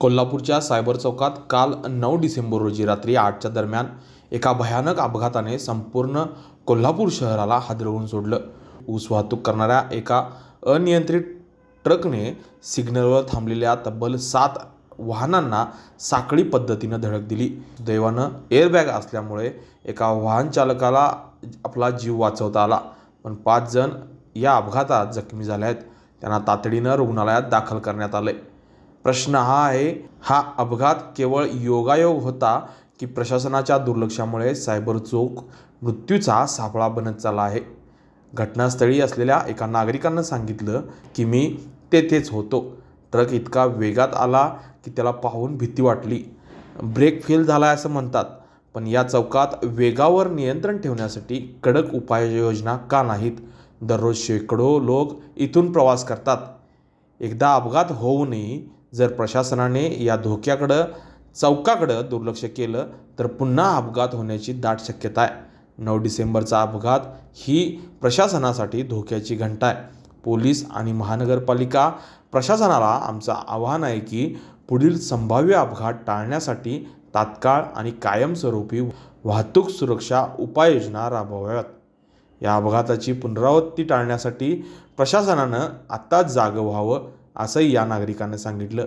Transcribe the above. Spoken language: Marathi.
कोल्हापूरच्या सायबर चौकात काल नऊ डिसेंबर रोजी रात्री आठच्या दरम्यान एका भयानक अपघाताने संपूर्ण कोल्हापूर शहराला हादरवून सोडलं. ऊस वाहतूक करणाऱ्या एका अनियंत्रित ट्रकने सिग्नलवर थांबलेल्या तब्बल सात वाहनांना साखळी पद्धतीनं धडक दिली. दैवानं एअरबॅग असल्यामुळे एका वाहन चालकाला आपला जीव वाचवता आला. पण पाच जण या अपघातात जखमी झाले आहेत. त्यांना तातडीनं रुग्णालयात दाखल करण्यात आले प्रश्न हा आहे हा अपघात केवळ योगायोग होता की प्रशासनाच्या दुर्लक्षामुळे सायबर चौक मृत्यूचा सापळा बनत चालला आहे? घटनास्थळी असलेल्या एका नागरिकानं सांगितलं की मी तेथेच होतो. ट्रक इतका वेगात आला की त्याला पाहून भीती वाटली. ब्रेक फेल झाला आहे असं म्हणतात पण या चौकात वेगावर नियंत्रण ठेवण्यासाठी कडक उपाययोजना का नाहीत? दररोज शेकडो लोक इथून प्रवास करतात. एकदा अपघात होऊनही जर प्रशासनाने या धोक्याकडं चौकाकडं दुर्लक्ष केलं तर पुन्हा अपघात होण्याची दाट शक्यता आहे. नऊ डिसेंबरचा अपघात ही प्रशासनासाठी धोक्याची घंटा आहे. पोलीस आणि महानगरपालिका प्रशासनाला आमचं आव्हान आहे की पुढील संभाव्य अपघात टाळण्यासाठी तात्काळ आणि कायमस्वरूपी वाहतूक सुरक्षा उपाययोजना राबवाव्यात. या अपघाताची पुनरावृत्ती टाळण्यासाठी प्रशासनानं आत्ताच जागं व्हावं असंही या नागरिकानं सांगितलं.